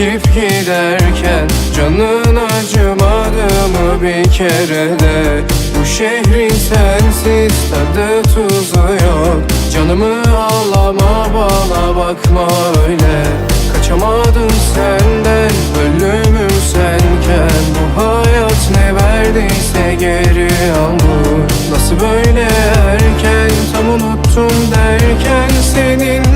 çekip giderken Canın acımadı mı bir kere de? Bu şehrin sensiz tadı tuzu yok. Canımı ağlama bana bakma öyle. Kaçamadım senden ölümüm senken. Bu hayat ne verdiyse geri al bu. Nasıl böyle erken tam unuttum derken Seninle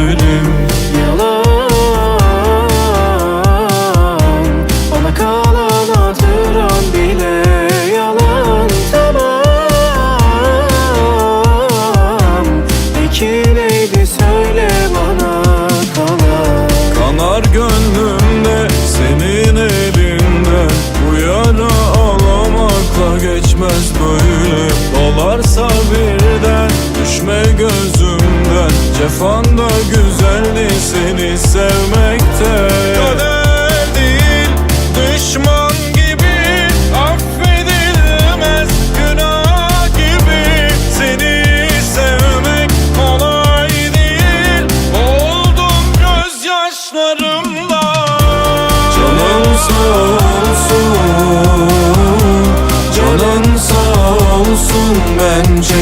giderim Yalan. Bana kalan hatıran bile yalan. Tamam. Peki neydi? Söyle bana kalan. Kanar gönlümde senin elinden Bu yara ağlamakla geçmez böyle. Dolarsa birden düşme gözümden. Cefanda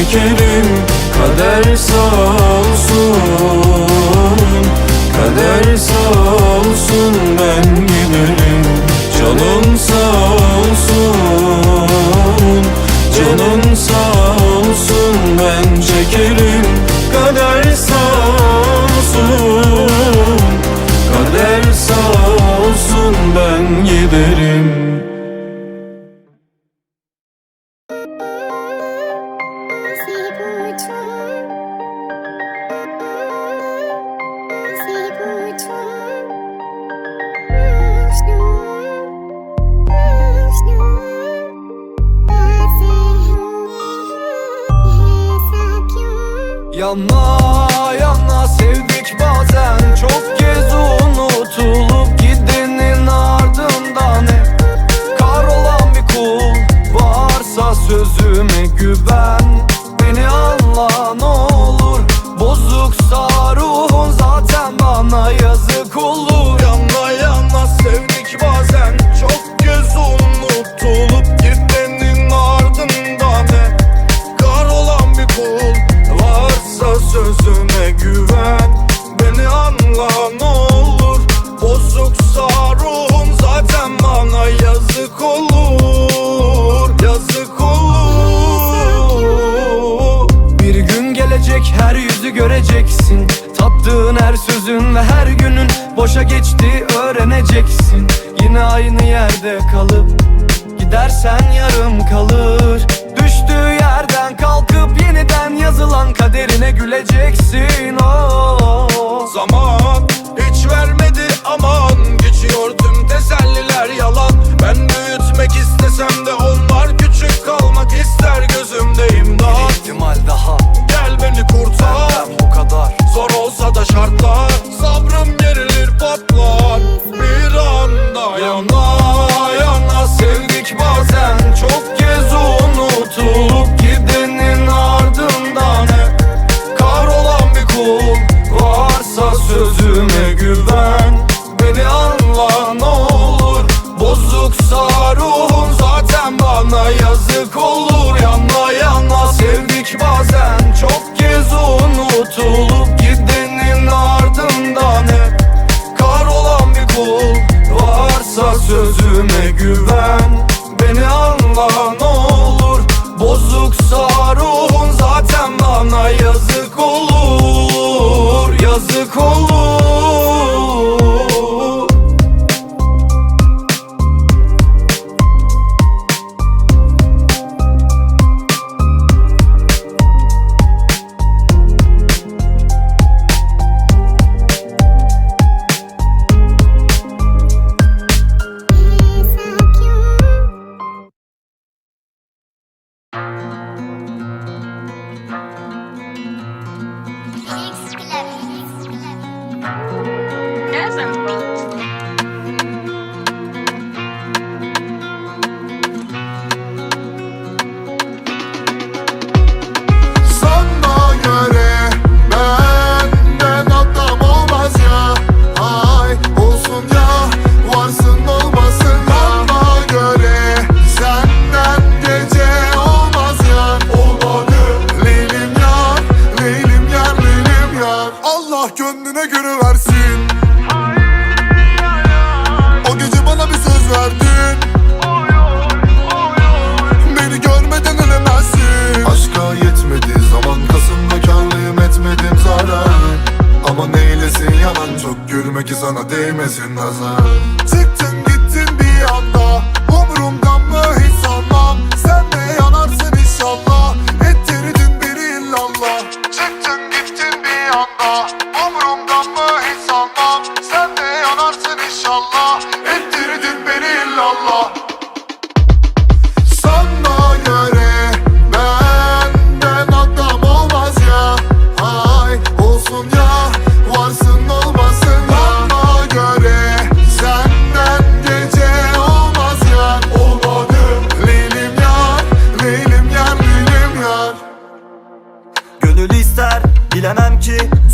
çekerim Yana yana sevdik bazen. Çok kez unutulup gidenin ardından hep Kahrolan bir kul varsa sözüme güven yerde kalıp Gidersen yarım kalır. Düştüğü yerden kalkıp yeniden yazılan kaderine güleceksin. Oh. Zaman hiç vermedi aman. Geçiyor tüm teselliler yalan. Ben büyütmek istesem de değmesin nazar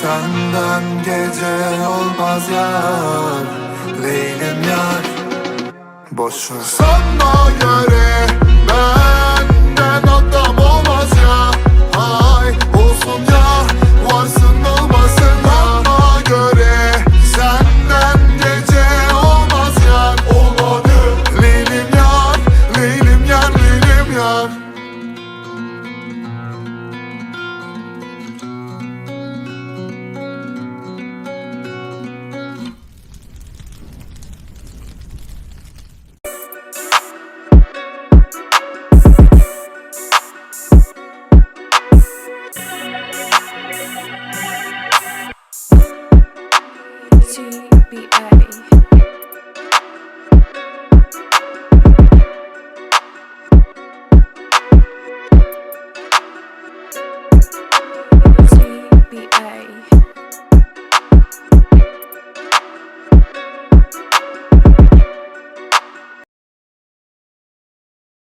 senden gece olmaz yar Leylim yar. Boş ver Sana göre ben